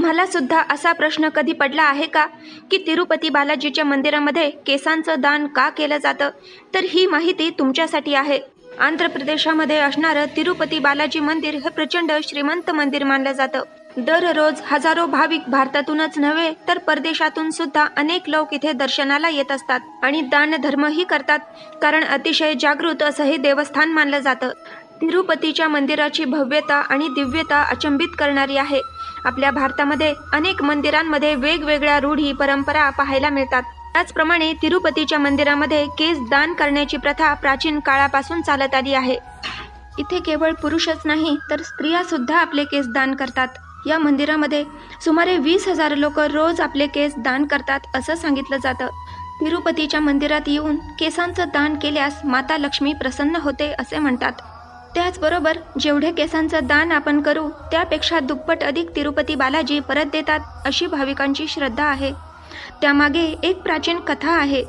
तुम्हाला सुद्धा असा प्रश्न कधी पडला आहे का? की तिरुपती बालाजीच्या मंदिरामध्ये केसांचं दान का केलं जातं? तर ही माहिती तुमच्यासाठी आहे. आंध्र प्रदेशामध्ये असणारं तिरुपती बालाजी मंदिर हे प्रचंड श्रीमंत मंदिर मानलं जातं. दररोज हजारो भाविक भारतातूनच नव्हे तर परदेशातून सुद्धा अनेक लोक इथे दर्शनाला येत असतात आणि दानधर्मही करतात कारण अतिशय जागृत असं हे देवस्थान मानलं जातं. तिरुपतीच्या मंदिराची भव्यता आणि दिव्यता अचंबित करणारी आहे. आपल्या भारतामध्ये अनेक मंदिरांमध्ये वेगवेगळ्या रूढी परंपरा पाहायला मिळतात. त्याचप्रमाणे तिरुपतीच्या मंदिरामध्ये केस दान करण्याची प्रथा प्राचीन काळापासून चालत आली आहे. इथे केवळ पुरुषच नाही तर स्त्रिया सुद्धा आपले केस दान करतात. या मंदिरामध्ये सुमारे वीस हजार लोक रोज आपले केस दान करतात असं सांगितलं जातं. तिरुपतीच्या मंदिरात येऊन केसांचं दान केल्यास माता लक्ष्मी प्रसन्न होते असे म्हणतात. त्याचबरोबर जेवढे केसांचं दान आपण करू त्यापेक्षा दुप्पट अधिक तिरुपती बालाजी परत देतात अशी भाविकांची श्रद्धा आहे. त्यामागे एक प्राचीन कथा आहे.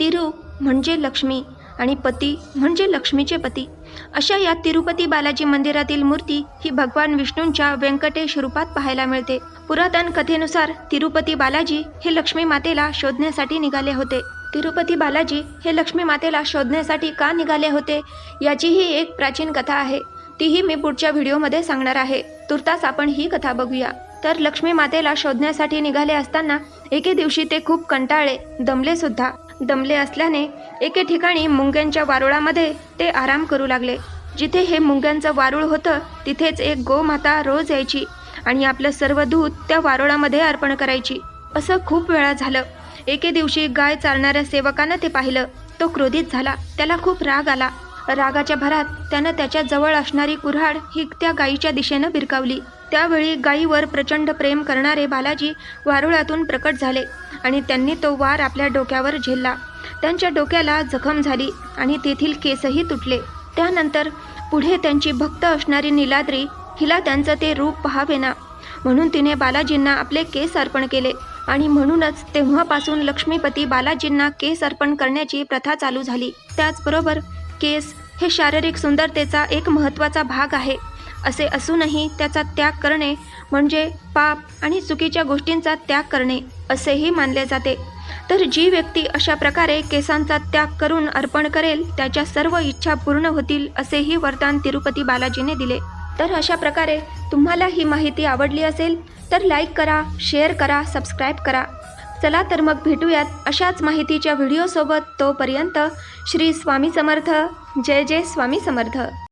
तिरू म्हणजे लक्ष्मी आणि पती म्हणजे लक्ष्मीचे पती. अशा या तिरुपती बालाजी मंदिरातील मूर्ती ही भगवान विष्णूंच्या व्यंकटेश रूपात पाहायला मिळते. पुरातन कथेनुसार तिरुपती बालाजी हे लक्ष्मी मातेला शोधण्यासाठी निघाले होते. तिरुपती बालाजी हे लक्ष्मी मातेला शोधण्यासाठी का निघाले होते याचीही एक प्राचीन कथा आहे. तीही मी पुढच्या व्हिडिओमध्ये सांगणार आहे. तुर्तास आपण ही कथा बघूया. तर लक्ष्मी मातेला शोधण्यासाठी निघाले असताना एके दिवशी ते खूप कंटाळले दमले सुद्धा. दमले असल्याने एके ठिकाणी मुंग्यांच्या वारुळामध्ये ते आराम करू लागले. जिथे हे मुंग्यांचं वारुळ होतं तिथेच एक गोमाता रोज यायची आणि आपलं सर्व दूध त्या वारुळामध्ये अर्पण करायची. असं खूप वेळा झालं. एके दिवशी गाय चालणाऱ्या सेवकानं ते पाहिलं. तो क्रोधित झाला. त्याला खूप राग आला. रागाच्या भरात त्यानं त्याच्याजवळ असणारी कुऱ्हाड ही त्या गायीच्या दिशेनं भिरकावली त्यावेळी गायीवर प्रचंड प्रेम करणारे बालाजी वारुळातून प्रकट झाले आणि त्यांनी तो वार आपल्या डोक्यावर झेलला. त्यांच्या डोक्याला जखम झाली आणि तेथील केसही तुटले. त्यानंतर पुढे त्यांची भक्त असणारी निलाद्री हिला त्यांचं ते रूप पहावेना. म्हणून तिने बालाजींना आपले केस अर्पण केले. आणि म्हणूनच तेव्हापासून लक्ष्मीपती बालाजींना केस अर्पण करण्याची प्रथा चालू झाली. त्याचबरोबर केस हे शारीरिक सुंदरतेचा एक महत्त्वाचा भाग आहे. असे असूनही त्याचा त्याग करणे म्हणजे पाप आणि चुकीच्या गोष्टींचा त्याग करणे असेही मानले जाते. तर जी व्यक्ती अशा प्रकारे केसांचा त्याग करून अर्पण करेल त्याच्या सर्व इच्छा पूर्ण होतील असेही वरदान तिरुपती बालाजीने दिले. तर अशा प्रकारे तुम्हाला ही माहिती आवडली असेल तर लाईक करा शेअर करा सबस्क्राईब करा. चला तर मग भेटूयात अशाच माहितीच्या व्हिडिओसोबत तोपर्यंत श्री स्वामी समर्थ. जय जय स्वामी समर्थ.